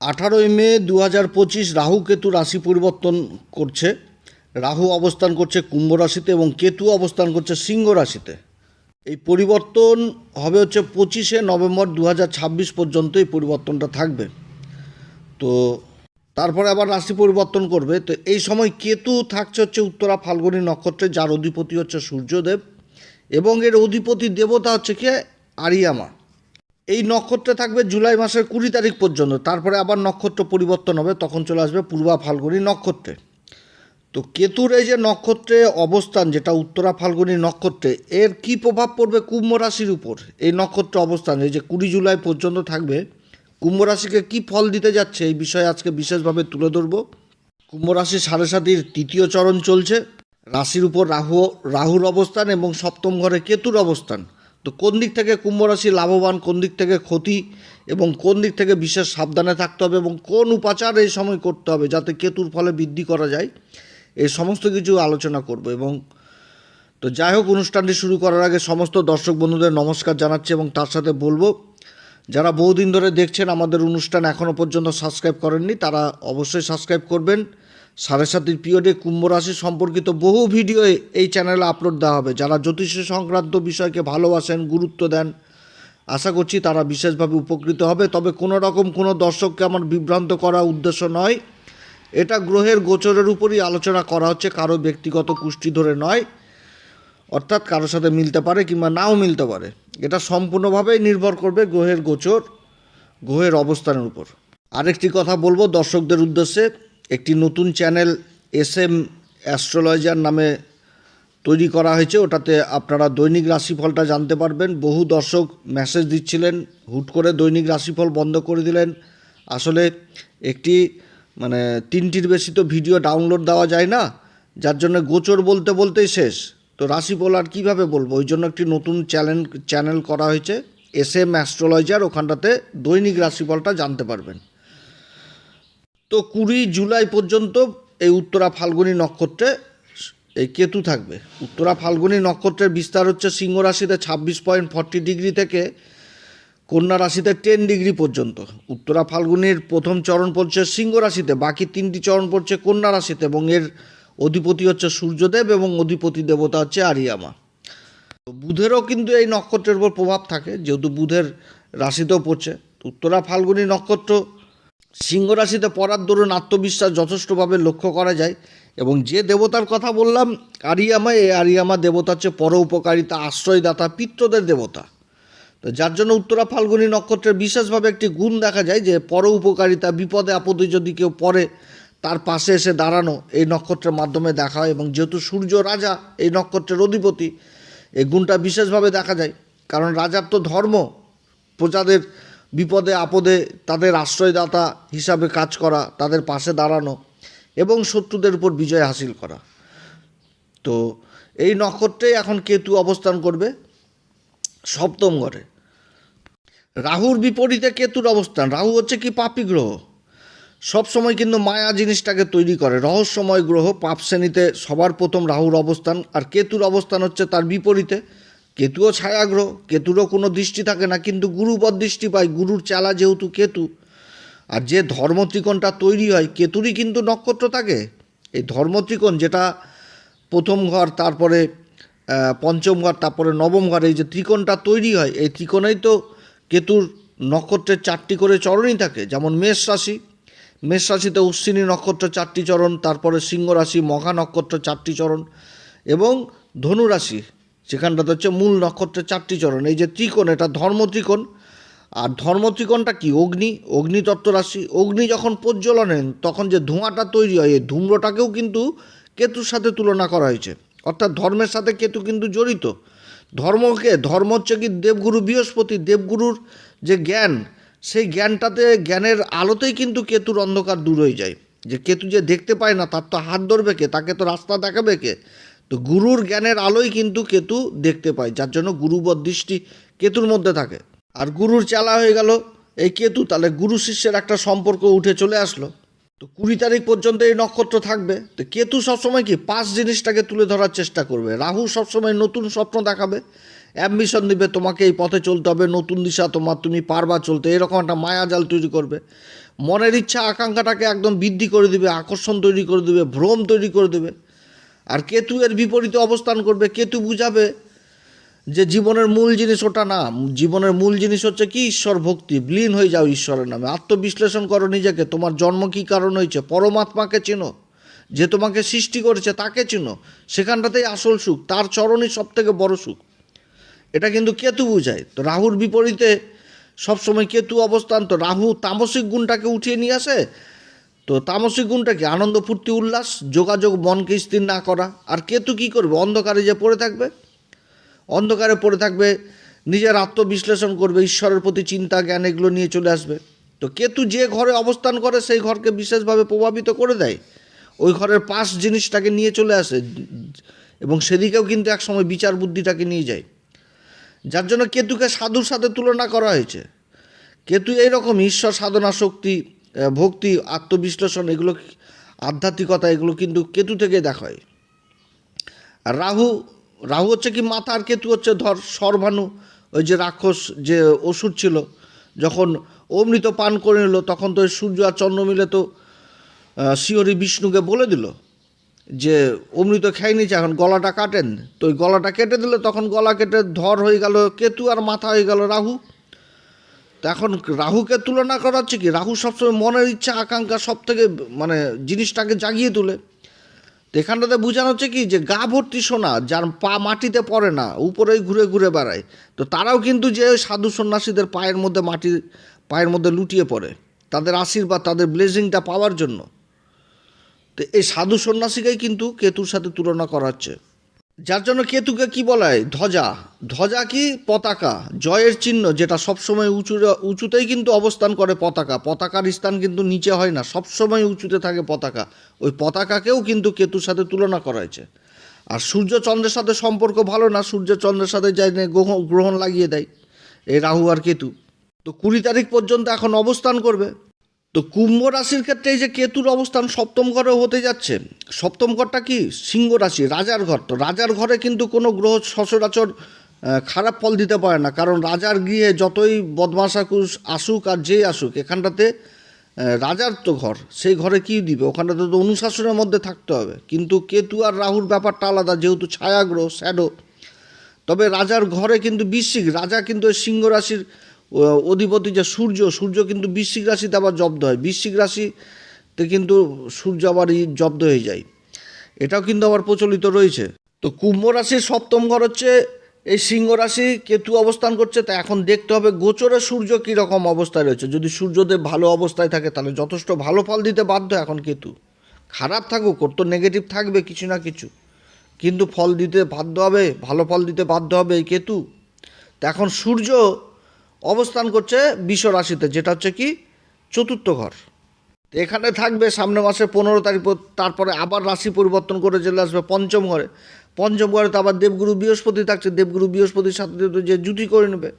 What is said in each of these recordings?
আঠারোই মে দু হাজার পঁচিশ রাহু কেতু রাশি পরিবর্তন করছে। রাহু অবস্থান করছে কুম্ভ রাশিতে এবং কেতু অবস্থান করছে সিংহ রাশিতে। এই পরিবর্তন হবে হচ্ছে পঁচিশে নভেম্বর দু হাজার ছাব্বিশ পর্যন্ত এই পরিবর্তনটা থাকবে। তো তারপরে আবার রাশি পরিবর্তন করবে। তো এই সময় কেতু থাকছে হচ্ছে উত্তরা ফাল্গুনী নক্ষত্রে, যার অধিপতি হচ্ছে সূর্যদেব এবং এর অধিপতি দেবতা হচ্ছে কে? আরিয়ামা। এই নক্ষত্রে থাকবে জুলাই মাসের কুড়ি তারিখ পর্যন্ত। তারপরে আবার নক্ষত্র পরিবর্তন হবে, তখন চলে আসবে পূর্বা ফাল্গুনী নক্ষত্রে। তো কেতুর এই যে নক্ষত্রে অবস্থান, যেটা উত্তরা ফাল্গুনী নক্ষত্রে, এর কি প্রভাব পড়বে কুম্ভ রাশির উপর? এই নক্ষত্র অবস্থান, এই যে কুড়ি জুলাই পর্যন্ত থাকবে, কুম্ভ রাশিকে কী ফল দিতে যাচ্ছে, এই বিষয়ে আজকে বিশেষভাবে তুলে ধরব। কুম্ভ রাশি সাড়ে সাতির তৃতীয় চরণ চলছে, রাশির উপর রাহু, রাহুর অবস্থান এবং সপ্তম ঘরে কেতুর অবস্থান। তো কোন দিক থেকে কুম্ভ রাশি লাভবান, কোন দিক থেকে ক্ষতি এবং কোন দিক থেকে বিশেষ সাবধানে থাকতে হবে এবং কোন উপাচার এই সময় করতে হবে যাতে কেতুর ফলে বৃদ্ধি করা যায়, এই সমস্ত কিছু আলোচনা করব এবং তো যাই হোক, অনুষ্ঠানটি শুরু করার আগে সমস্ত দর্শক বন্ধুদের নমস্কার জানাচ্ছি এবং তার সাথে বলব, যারা বহুদিন ধরে দেখছেন আমাদের অনুষ্ঠান এখনও পর্যন্ত সাবস্ক্রাইব করেননি তারা অবশ্যই সাবস্ক্রাইব করবেন। সাড়ে সাতির পিরিয়ডে কুম্ভ রাশি সম্পর্কিত বহু ভিডিও এই চ্যানেলে আপলোড দেওয়া হবে। যারা জ্যোতিষ সংক্রান্ত বিষয়কে ভালোবাসেন, গুরুত্ব দেন, আশা করছি তারা বিশেষভাবে উপকৃত হবে। তবে কোনো রকম কোনো দর্শককে আমার বিভ্রান্ত করা উদ্দেশ্য নয়। এটা গ্রহের গোচরের উপরই আলোচনা করা হচ্ছে, কারও ব্যক্তিগত কুষ্টি ধরে নয়। অর্থাৎ কারোর সাথে মিলতে পারে কিংবা নাও মিলতে পারে। এটা সম্পূর্ণভাবেই নির্ভর করবে গ্রহের গোচর, গ্রহের অবস্থানের উপর। আরেকটি কথা বলব দর্শকদের উদ্দেশ্যে। একটি নতুন চ্যানেল এস এম অ্যাস্ট্রোলজার নামে তৈরি করা হয়েছে। ওটাতে আপনারা দৈনিক রাশিফলটা জানতে পারবেন। বহু দর্শক মেসেজ দিচ্ছিলেন, হুট করে দৈনিক রাশিফল বন্ধ করে দিলেন। আসলে একটি মানে তিনটির বেশি তো ভিডিও ডাউনলোড দেওয়া যায় না, যার জন্য গোচর বলতে বলতেই শেষ। তো রাশিফল আর কীভাবে বলব? ওই জন্য একটি নতুন চ্যানেল চ্যানেল করা হয়েছে এস এম অ্যাস্ট্রোলজার, ওখানটাতে দৈনিক রাশিফলটা জানতে পারবেন। তো কুড়ি জুলাই পর্যন্ত এই উত্তরা ফাল্গুনী নক্ষত্রে এই কেতু থাকবে। উত্তরা ফাল্গুনী নক্ষত্রের বিস্তার হচ্ছে সিংহ রাশিতে ছাব্বিশ পয়েন্ট ফর্টি ডিগ্রি থেকে কন্যা রাশিতে টেন ডিগ্রি পর্যন্ত। উত্তরা ফাল্গুনির প্রথম চরণ পড়ছে সিংহ রাশিতে, বাকি তিনটি চরণ পড়ছে কন্যা রাশিতে এবং এর অধিপতি হচ্ছে সূর্যদেব এবং অধিপতি দেবতা হচ্ছে আরিয়ামা। তো বুধেরও কিন্তু এই নক্ষত্রের উপর প্রভাব থাকে, যেহেতু বুধের রাশিতেও পড়ছে। উত্তরা ফাল্গুনী নক্ষত্র সিংহ রাশিতে পড়ার দরুন আত্মবিশ্বাস যথেষ্টভাবে লক্ষ্য করা যায় এবং যে দেবতার কথা বললাম, আরিয়ামা, এই আরিয়ামা দেবতা হচ্ছে পর উপকারিতা আশ্রয়দাতা পিত্রদের দেবতা। তো যার জন্য উত্তরা ফাল্গুনী নক্ষত্রের বিশেষভাবে একটি গুণ দেখা যায় যে পর উপকারিতা বিপদে আপদে যদি কেউ পড়ে, তার পাশে এসে দাঁড়ানো এই নক্ষত্রের মাধ্যমে দেখা হয় এবং যেহেতু সূর্য রাজা, এই নক্ষত্রের অধিপতি, এই গুণটা বিশেষভাবে দেখা যায়। কারণ রাজার তো ধর্ম, প্রজাদের বিপদে আপদে তাদের আশ্রয়দাতা হিসাবে কাজ করা, তাদের পাশে দাঁড়ানো এবং শত্রুদের উপর বিজয় হাসিল করা। তো এই নক্ষত্রেই এখন কেতু অবস্থান করবে সপ্তম ঘরে। রাহুর বিপরীতে কেতুর অবস্থান। রাহু হচ্ছে কি পাপী গ্রহ। সব সময় কিন্তু মায়া জিনিসটাকে তৈরি করে। রহস্যময় গ্রহ, পাপ শ্রেণীতে সবার প্রথম রাহুর অবস্থান। আর কেতুর অবস্থান হচ্ছে তার বিপরীতে। কেতুও ছায়াগ্রহ কেতুরও কোনো দৃষ্টি থাকে না, কিন্তু গুরুবর দৃষ্টি পায়, গুরুর চালা যেহেতু কেতু, আর যে ধর্মত্রিকোণটা তৈরি হয়, কেতুরই কিন্তু নক্ষত্র থাকে। এই ধর্মত্রিকোণ যেটা প্রথম ঘর, তারপরে পঞ্চম ঘর, তারপরে নবম ঘর, এই যে ত্রিকোণটা তৈরি হয়, এই ত্রিকোণেই তো কেতুর নক্ষত্রের চারটি করে চরণই থাকে। যেমন মেষ রাশি, মেষ রাশিতে অশ্বিনী নক্ষত্র চারটি চরণ, তারপরে সিংহ রাশি, মঘা নক্ষত্র চারটি চরণ এবং ধনু রাশি সেখানটাতে হচ্ছে মূল নক্ষত্রের চারটি চরণ, এই যে ত্রিকোণ, এটা ধর্ম ত্রিকোণ। আর ধর্ম ত্রিকোণটা কি? অগ্নি অগ্নিতত্ত্ব রাশি অগ্নি যখন প্রজ্বলনেন তখন যে ধোঁয়াটা তৈরি হয়, এই ধূম্রটাকেও কিন্তু কেতুর সাথে তুলনা করা হয়েছে। অর্থাৎ ধর্মের সাথে কেতু কিন্তু জড়িত। ধর্মকে, ধর্ম হচ্ছে কি? দেবগুরু বৃহস্পতি, দেবগুরুর যে জ্ঞান, সেই জ্ঞানটাতে, জ্ঞানের আলোতেই কিন্তু কেতুর অন্ধকার দূর হয়ে যায়। যে কেতু যে দেখতে পায় না, তার তো হাত ধরবে কে? তাকে তো রাস্তা দেখাবে কে? তো গুরুর জ্ঞানের আলোই কিন্তু কেতু দেখতে পায়, যার জন্য গুরুবর দৃষ্টি কেতুর মধ্যে থাকে। আর গুরুর চালা হয়ে গেল এই কেতু, তাহলে গুরু শিষ্যের একটা সম্পর্ক উঠে চলে আসলো। তো কুড়ি তারিখ পর্যন্ত এই নক্ষত্র থাকবে। তো কেতু সবসময় কি পাঁচ জিনিসটাকে তুলে ধরার চেষ্টা করবে? রাহু সবসময় নতুন স্বপ্ন দেখাবে। অ্যাম্বিশন দিবে, তোমাকে এই পথে চলতে হবে, নতুন দিশা তোমার, তুমি পারবা চলতে। এরকম একটা মায়াজাল তৈরি করবে। মনের ইচ্ছা, আকাঙ্ক্ষাটাকে একদম বৃদ্ধি করে দিবে, আকর্ষণ তৈরি করে দেবে, ভ্রম তৈরি করে দেবে। আর কেতু এর বিপরীতে অবস্থান করবে, কেতু বুঝাবে যে জীবনের মূল জিনিস ওটা না। জীবনের মূল জিনিস হচ্ছে কি? ঈশ্বর ভক্তি। বিলীন হয়ে যাও ঈশ্বরের নামে। আত্মবিশ্লেষণ করো নিজেকে। তোমার জন্ম কী কারণ হয়েছে? পরমাত্মাকে চেনো। যে তোমাকে সৃষ্টি করেছে তাকে চিনো। সেখানটাতেই আসল সুখ। তার চরণই সব থেকে বড় সুখ। এটা কিন্তু কেতু বুঝায়। তো রাহুর বিপরীতে সবসময় কেতু অবস্থান। তো রাহু তামসিক গুণটাকে উঠিয়ে নিয়ে আসে। তো তামসিক গুণটা কি? আনন্দ, ফুর্তি, উল্লাস, যোগাযোগ, মনকে স্থির না করা। আর কেতু কি করবে? অন্ধকারে যে পড়ে থাকবে? অন্ধকারে পড়ে থাকবে, নিজের আত্মবিশ্লেষণ করবে, ঈশ্বরের প্রতি চিন্তা, জ্ঞান এগুলো নিয়ে চলে আসবে। তো কেতু যে ঘরে অবস্থান করে, সেই ঘরকে বিশেষভাবে প্রভাবিত করে দেয়। ওই ঘরের পাশ জিনিসটাকে নিয়ে চলে আসে, এবং সেদিকেও কিন্তু একসময় বিচার বুদ্ধিটাকে নিয়ে যায়। যার জন্য কেতুকে সাধুর সাথে তুলনা করা হয়েছে। কেতু এইরকম ঈশ্বর সাধনা শক্তি ভক্তি, আত্মবিশ্লেষণ, এগুলো আধ্যাত্মিকতা, এগুলো কিন্তু কেতু থেকে দেখা হয়। আর রাহু রাহু হচ্ছে কি মাথা আর কেতু হচ্ছে ধর সর্বাণু। ওই যে রাক্ষস যে ওষুধ ছিল, যখন অমৃত পান করে নিল, তখন তো সূর্য আর চন্দ্র মিলে তো শিহরি বিষ্ণুকে বলে দিল যে, অমৃত খেয়ে নিচ্ছে এখন গলাটা কাটেন। তো ওই গলাটা কেটে দিলে, তখন গলা কেটে ধর হয়ে গেল কেতু আর মাথা হয়ে গেল রাহু। তো এখন রাহুকে তুলনা করা হচ্ছে কি? রাহু সবসময় মনের ইচ্ছা, আকাঙ্ক্ষা সব থেকে মানে জিনিসটাকে জাগিয়ে তোলে। তো এখানটাতে বোঝানো হচ্ছে কি? যে গা ভর্তি সোনা, যার পা মাটিতে পড়ে না, উপরেই ঘুরে ঘুরে বেড়ায়। তো তারাও কিন্তু যে সাধু সন্ন্যাসীদের পায়ের মধ্যে মাটির পায়ের মধ্যে লুটিয়ে পড়ে, তাদের আশীর্বাদ, তাদের ব্লেজিংটা পাওয়ার জন্য। তো এই সাধু সন্ন্যাসীকেই কিন্তু কেতুর সাথে তুলনা করা হচ্ছে। যার জন্য কেতুকে কি বলা হয় ধ্বজা। ধ্বজা কি পতাকা? জয়ের চিহ্ন যেটা সবসময় উঁচু উঁচুতেই কিন্তু অবস্থান করে পতাকা। পতাকার স্থান কিন্তু নিচে হয় না, সবসময় উঁচুতে থাকে পতাকা। ওই পতাকাকেও কিন্তু কেতুর সাথে তুলনা করা হয়েছে আর সূর্য চন্দ্রের সাথে সম্পর্ক ভালো না, সূর্য চন্দ্রের সাথে যাই না গ্রহ গ্রহণ লাগিয়ে দেয়। এই রাহু আর কেতু। তো কুড়ি তারিখ পর্যন্ত এখন অবস্থান করবে। তো কুম্ভ রাশির ক্ষেত্রে এই যে কেতুর অবস্থান সপ্তম ঘরে হতে যাচ্ছে। সপ্তম ঘরটা কি? সিংহ রাশি, রাজার ঘর। তো রাজার ঘরে কিন্তু কোনো গ্রহ সচরাচর খারাপ ফল দিতে পারে না। কারণ রাজার গৃহে যতই বদমাস আসুক আর যেই আসুক, এখানটাতে রাজার তো ঘর। সেই ঘরে কি দিবে? ওখানটাতে তো অনুশাসনের মধ্যে থাকতে হবে। কিন্তু কেতু আর রাহুর ব্যাপারটা আলাদা। যেহেতু ছায়াগ্রহ শ্যাডো। তবে রাজার ঘরে কিন্তু বিশ্বিক রাজা কিন্তু সিংহ রাশির অধিপতি যে সূর্য সূর্য কিন্তু বৃশ্চিক রাশিতে আবার জব্দ হয়। বৃশ্চিক রাশিতে কিন্তু সূর্য আবার জব্দ হয়ে যায়। এটাও কিন্তু আবার প্রচলিত রয়েছে। তো কুম্ভ রাশির সপ্তম ঘর হচ্ছে এই সিংহ রাশি, কেতু অবস্থান করছে তা এখন দেখতে হবে গোচরে সূর্য কীরকম অবস্থায় রয়েছে। যদি সূর্যদেব ভালো অবস্থায় থাকে, তাহলে যথেষ্ট ভালো ফল দিতে বাধ্য এখন কেতু। খারাপ থাকুক, ওর তো নেগেটিভ থাকবে কিছু না কিছু। কিন্তু ফল দিতে বাধ্য হবে, ভালো ফল দিতে বাধ্য হবে এই কেতু। তো এখন সূর্য অবস্থান করছে বিশ্ব রাশিতে, যেটা হচ্ছে কি? চতুর্থ ঘর। এখানে থাকবে সামনে মাসে পনেরো তারিখ পর- তারপরে আবার রাশি পরিবর্তন করে চলে আসবে পঞ্চম ঘরে। পঞ্চম ঘরে তো আবার দেবগুরু বৃহস্পতি থাকছে, দেবগুরু বৃহস্পতির সাথে যে জুটি করে নেবে।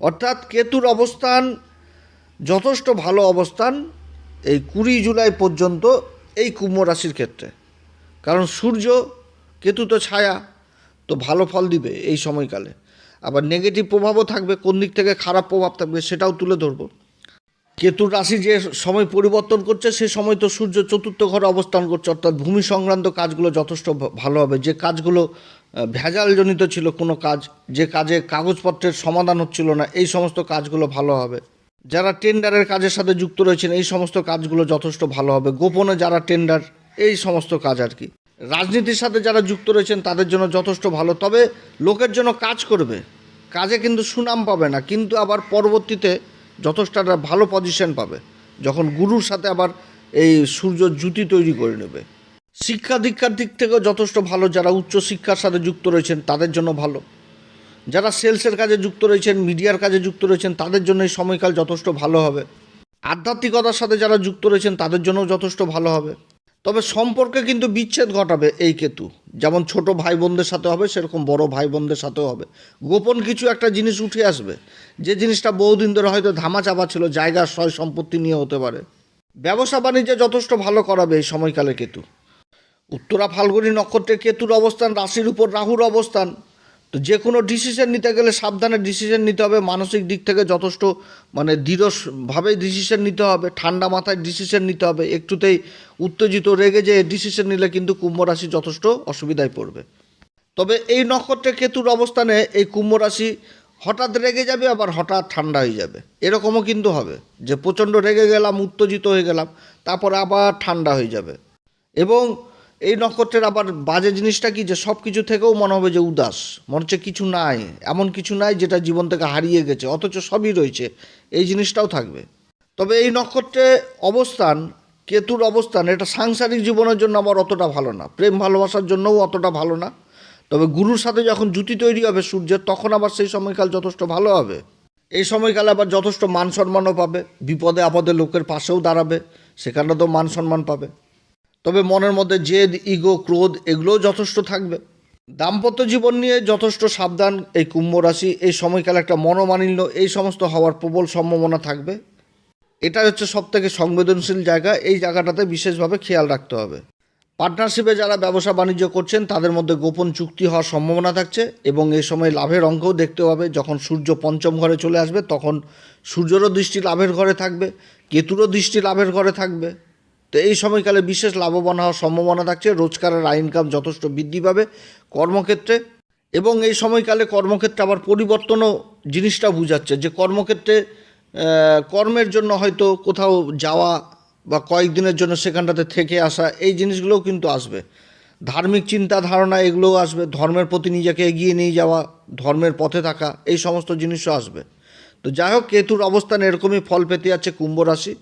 অর্থাৎ কেতুর অবস্থান, যথেষ্ট ভালো অবস্থান এই কুড়ি জুলাই পর্যন্ত এই কুম্ভ রাশির ক্ষেত্রে। কারণ সূর্য, কেতু তো ছায়া, তো ভালো ফল দিবে এই সময়কালে। আবার নেগেটিভ প্রভাবও থাকবে, কোন দিক থেকে খারাপ প্রভাব থাকবে সেটাও তুলে ধরবো। কেতুর রাশি যে সময় পরিবর্তন করছে, সে সময় তো সূর্য চতুর্থ ঘরে অবস্থান করছে, অর্থাৎ ভূমি সংক্রান্ত কাজগুলো যথেষ্ট ভালো হবে। যে কাজগুলো ভেজালজনিত ছিল কোনো কাজ, যে কাজে কাগজপত্রের সমাধান হচ্ছিল না, এই সমস্ত কাজগুলো ভালো হবে। যারা টেন্ডারের কাজের সাথে যুক্ত রয়েছেন, এই সমস্ত কাজগুলো যথেষ্ট ভালো হবে। গোপনে যারা টেন্ডার, এই সমস্ত কাজ আর কি। রাজনীতির সাথে যারা যুক্ত রয়েছেন, তাদের জন্য যথেষ্ট ভালো। তবে লোকের জন্য কাজ করবে। কাজে কিন্তু সুনাম পাবে না, কিন্তু আবার পরবর্তীতে যথেষ্ট একটা ভালো পজিশন পাবে, যখন গুরুর সাথে আবার এই সূর্য জুতি তৈরি করে নেবে। শিক্ষা দীক্ষার দিক থেকেও যথেষ্ট ভালো, যারা উচ্চ শিক্ষার সাথে যুক্ত রয়েছেন, তাদের জন্য ভালো। যারা সেলসের কাজে যুক্ত রয়েছেন মিডিয়ার কাজে যুক্ত রয়েছেন, তাদের জন্য এই সময়কাল যথেষ্ট ভালো হবে। আধ্যাত্মিকতার সাথে যারা যুক্ত রয়েছেন, তাদের জন্যও যথেষ্ট ভালো হবে। তবে সম্পর্কে কিন্তু বিচ্ছেদ ঘটাবে এই কেতু। যেমন ছোট ভাই বোনদের সাথে হবে, সেরকম বড় ভাই বোনদের সাথেও হবে। গোপন কিছু একটা জিনিস উঠে আসবে। যে জিনিসটা বহুদিন ধরে হয়তো ধামা চাপা ছিল, জায়গা সয় সম্পত্তি নিয়ে হতে পারে। ব্যবসা বাণিজ্যে যথেষ্ট ভালো করাবে এই সময়কালে কেতু। উত্তরা ফাল্গুনী নক্ষত্রে কেতুর অবস্থান, রাশির উপর রাহুর অবস্থান তো যে কোনো ডিসিশন নিতে গেলে সাবধানে ডিসিশন নিতে হবে। মানসিক দিক থেকে যথেষ্ট মানে দৃঢ়ভাবেই ডিসিশন নিতে হবে। ঠান্ডা মাথায় ডিসিশন নিতে হবে। একটুতেই উত্তেজিত, রেগে যে ডিসিশন নিলে কিন্তু কুম্ভ রাশি যথেষ্ট অসুবিধায় পড়বে। তবে এই নক্ষত্রে কেতুর অবস্থানে এই কুম্ভ রাশি হঠাৎ রেগে যাবে, আবার হঠাৎ ঠান্ডা হয়ে যাবে। এরকমও কিন্তু হবে যে প্রচণ্ড রেগে গেলাম, উত্তেজিত হয়ে গেলাম, তারপর আবার ঠান্ডা হয়ে যাবে। এবং এই নক্ষত্রের আবার বাজে জিনিসটা কি? যে সব কিছু থেকেও মনে হবে যে উদাস। মনে হচ্ছে কিছু নাই। এমন কিছু নাই যেটা জীবন থেকে হারিয়ে গেছে। অথচ সবই রয়েছে। এই জিনিসটাও থাকবে। তবে এই নক্ষত্রে অবস্থান, কেতুর অবস্থান, এটা সাংসারিক জীবনের জন্য আবার অতটা ভালো না। প্রেম ভালোবাসার জন্যও অতটা ভালো না। তবে গুরুর সাথে যখন জুতি তৈরি হবে সূর্যের, তখন আবার সেই সময়কাল যথেষ্ট ভালো হবে। এই সময়কালে আবার যথেষ্ট মান সম্মানও পাবে। বিপদে আপদে লোকের পাশেও দাঁড়াবে। সেখানে তো মান সম্মান পাবে। তবে মনের মধ্যে জেদ, ইগো, ক্রোধ এগুলোও যথেষ্ট থাকবে। দাম্পত্য জীবন নিয়ে যথেষ্ট সাবধান এই কুম্ভ রাশি, এই সময়কালে একটা মনোমালিন্য, এই সমস্ত হওয়ার প্রবল সম্ভাবনা থাকবে। এটা হচ্ছে সব থেকে সংবেদনশীল জায়গা, এই জায়গাটাতে বিশেষভাবে খেয়াল রাখতে হবে। পার্টনারশিপে যারা ব্যবসা বাণিজ্য করছেন, তাদের মধ্যে গোপন চুক্তি হওয়ার সম্ভাবনা থাকছে এবং এই সময় লাভের অঙ্কও দেখতে পাবে যখন সূর্য পঞ্চম ঘরে চলে আসবে, তখন সূর্যেরও দৃষ্টি লাভের ঘরে থাকবে, কেতুরও দৃষ্টি লাভের ঘরে থাকবে। তো এই সময়কালে বিশেষ লাভবান হওয়ার সম্ভাবনা থাকছে। রোজগারের আয় ইনকাম যথেষ্ট বৃদ্ধি পাবে কর্মক্ষেত্রে এবং এই সময়কালে কর্মক্ষেত্রে আবার পরিবর্তনও জিনিসটা বুঝাচ্ছে যে কর্মক্ষেত্রে কর্মের জন্য হয়তো কোথাও যাওয়া বা কয়েকদিনের জন্য সেখানটাতে থেকে আসা, এই জিনিসগুলোও কিন্তু আসবে। ধার্মিক চিন্তা ধারণা এগুলোও আসবে। ধর্মের প্রতি নিজেকে এগিয়ে নিয়ে যাওয়া, ধর্মের পথে থাকা, এই সমস্ত জিনিসও আসবে। তো যাই হোক, কেতুর অবস্থান এরকমই ফল পেতে যাচ্ছে কুম্ভ রাশি।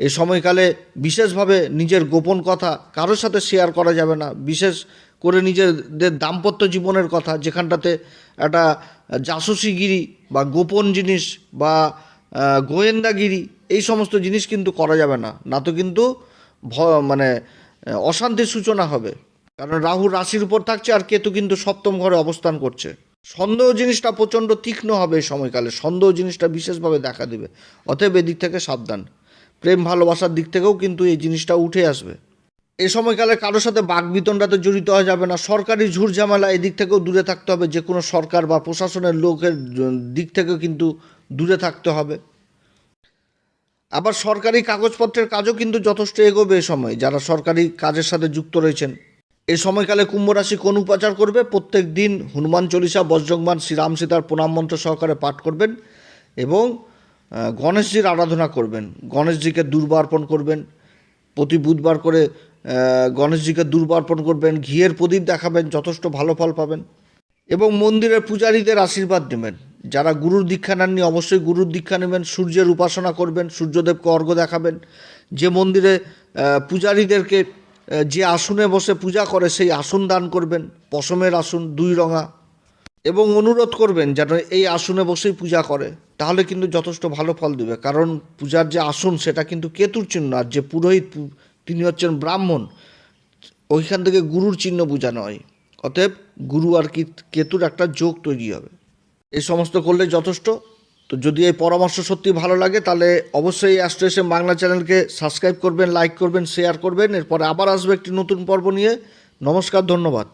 এই সময়কালে বিশেষভাবে নিজের গোপন কথা কারোর সাথে শেয়ার করা যাবে না। বিশেষ করে নিজেদের দাম্পত্য জীবনের কথা, যেখানটাতে একটা জাসুসিগিরি বা গোপন জিনিস বা গোয়েন্দাগিরি, এই সমস্ত জিনিস কিন্তু করা যাবে না। না তো কিন্তু ভ- মানে অশান্তির সূচনা হবে। কারণ রাহু রাশির উপর থাকছে আর কেতু কিন্তু সপ্তম ঘরে অবস্থান করছে। সন্দেহ জিনিসটা প্রচণ্ড তীক্ষ্ণ হবে এই সময়কালে। সন্দেহ জিনিসটা বিশেষভাবে দেখা দেবে। অতএব এদিক থেকে সাবধান। প্রেম ভালোবাসার দিক থেকেও কিন্তু এই জিনিসটা উঠে আসবে। এ সময়কালে কারোর সাথে বাগবিতণ্ডাতে জড়িত হওয়া যাবে না। সরকারি ঝুট ঝামেলা এই দিক থেকেও দূরে থাকতে হবে। যে কোনো সরকার বা প্রশাসনের লোকের দিক থেকেও কিন্তু দূরে থাকতে হবে। আবার সরকারি কাগজপত্রের কাজও কিন্তু যথেষ্ট এগোবে এ সময়। যারা সরকারি কাজের সাথে যুক্ত রয়েছেন এই সময়কালে কুম্ভ রাশি কোন উপাচার করবে? প্রত্যেক দিন হনুমান চল্লিশা বজ্রংবান শ্রীরাম সীতার প্রণাম মন্ত্র সহকারে পাঠ করবেন এবং গণেশজির আরাধনা করবেন, গণেশজিকে দুর্বা অর্পণ করবেন। প্রতি বুধবার করে গণেশজিকে দুর্বা অর্পণ করবেন, ঘিয়ের প্রদীপ দেখাবেন, যথেষ্ট ভালো ফল পাবেন। এবং মন্দিরের পূজারীদের আশীর্বাদ নেবেন। যারা গুরুর দীক্ষা নেননি, অবশ্যই গুরুর দীক্ষা নেবেন, সূর্যের উপাসনা করবেন, সূর্যদেবকে অর্ঘ্য দেখাবেন। যে মন্দিরে পূজারীদেরকে যে আসনে বসে পূজা করে, সেই আসন দান করবেন। পশমের আসন, দুই রঙা। এবং অনুরোধ করবেন যেন এই আসনে বসেই পূজা করে, তাহলে কিন্তু যথেষ্ট ভালো ফল দেবে। কারণ পূজার যে আসন, সেটা কিন্তু কেতুর চিহ্ন আর যে পুরোহিত তিনি হচ্ছেন ব্রাহ্মণ, ওইখান থেকে গুরুর চিহ্ন বোঝানো হয়। অতএব গুরু আর কি কেতুর একটা যোগ তৈরি হবে। এই সমস্ত করলে যথেষ্ট। তো যদি এই পরামর্শ সত্যি ভালো লাগে, তাহলে অবশ্যই অ্যাস্ট্রেশন বাংলা চ্যানেলকে সাবস্ক্রাইব করবেন, লাইক করবেন, শেয়ার করবেন। এরপরে আবার আসবে একটি নতুন পর্ব নিয়ে। নমস্কার, ধন্যবাদ।